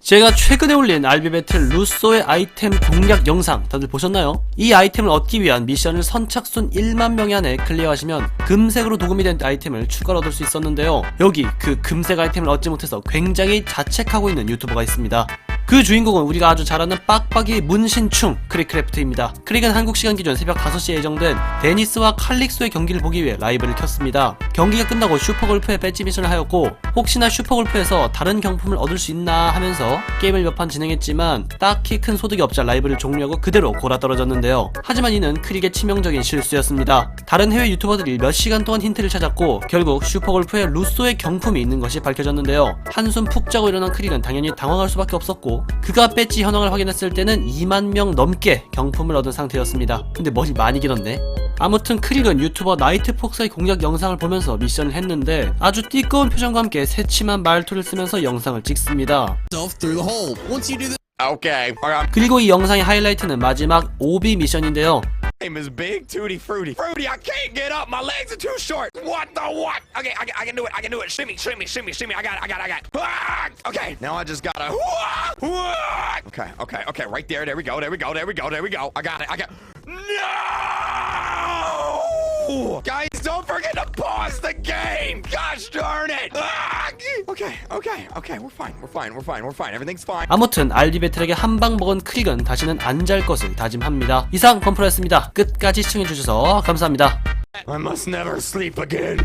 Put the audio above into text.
제가 최근에 올린 알비배틀 루소의 아이템 공략 영상 다들 보셨나요? 이 아이템을 얻기 위한 미션을 선착순 1만 명이 안에 클리어하시면 금색으로 도금이 된 아이템을 추가로 얻을 수 있었는데요. 여기 그 금색 아이템을 얻지 못해서 굉장히 자책하고 있는 유튜버가 있습니다. 그 주인공은 우리가 아주 잘 아는 빡빡이 문신충 크리크래프트입니다. 크릭은 한국 시간 기준 새벽 5시에 예정된 데니스와 칼릭소의 경기를 보기 위해 라이브를 켰습니다. 경기가 끝나고 슈퍼골프의 배지 미션을 하였고 혹시나 슈퍼골프에서 다른 경품을 얻을 수 있나 하면서 게임을 몇 판 진행했지만 딱히 큰 소득이 없자 라이브를 종료하고 그대로 골아 떨어졌는데요. 하지만 이는 크릭의 치명적인 실수였습니다. 다른 해외 유튜버들이 몇 시간 동안 힌트를 찾았고 결국 슈퍼골프에 루소의 경품이 있는 것이 밝혀졌는데요. 한숨 푹 자고 일어난 크릭은 당연히 당황할 수밖에 없었고 그가 배지 현황을 확인했을 때는 2만 명 넘게 경품을 얻은 상태였습니다. 근데 머리 많이 길었네. 아무튼 크릭은 유튜버 나이트 폭스의 공략 영상을 보면서 미션을 했는데 아주 띠꺼운 표정과 함께 새침한 말투를 쓰면서 영상을 찍습니다. 그리고 이 영상의 하이라이트는 마지막 오비 미션인데요. Name is Big Tooty Fruity. Fruity, I can't get up. My legs are too short. What the what? Okay, I, can- I can do it. I can do it. Shimmy, shimmy, shimmy, shimmy. I got it. I got it. I got it. Ah! Okay, now I just gotta. Okay, okay, okay. Right there. There we go. There we go. There we go. There we go. I got it. I got. No! Guys, don't forget to pause the game. Gosh darn! Okay, okay, okay. We're fine. We're fine. We're fine. We're fine. Everything's fine. 아무튼 알비베틀에게 한 방 먹은 크릭은 다시는 안 잘 것을 다짐합니다. 이상 건프로였습니다. 끝까지 시청해주셔서 감사합니다. I must never sleep again.